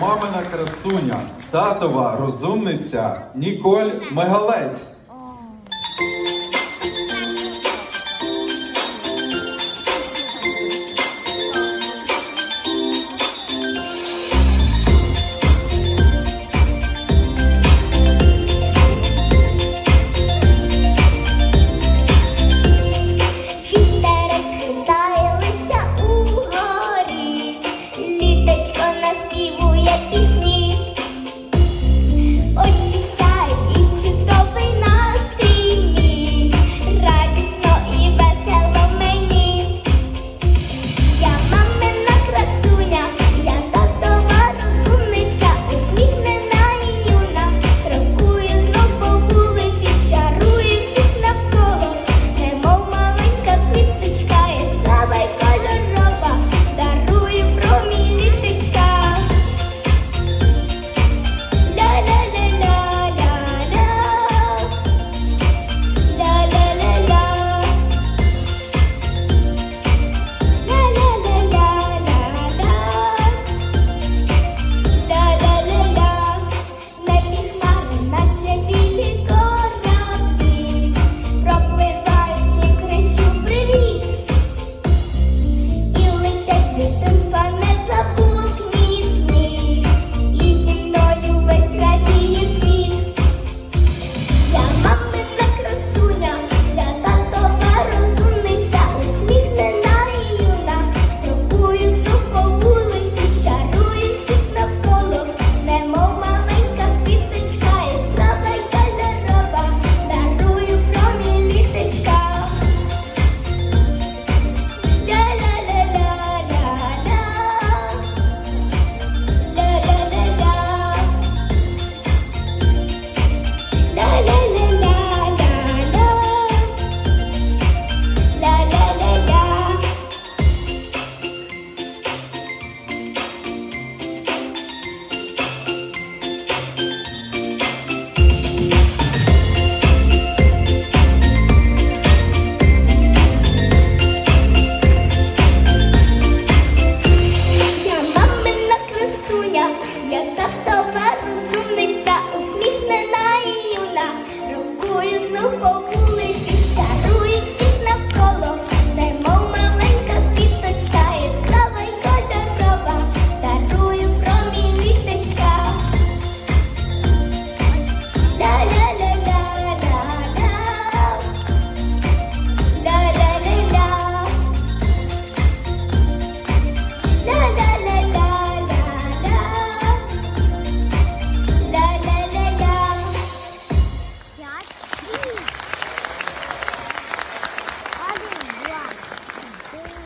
мамина красуня, татова розумниця Ніколь Мегалець. you focus?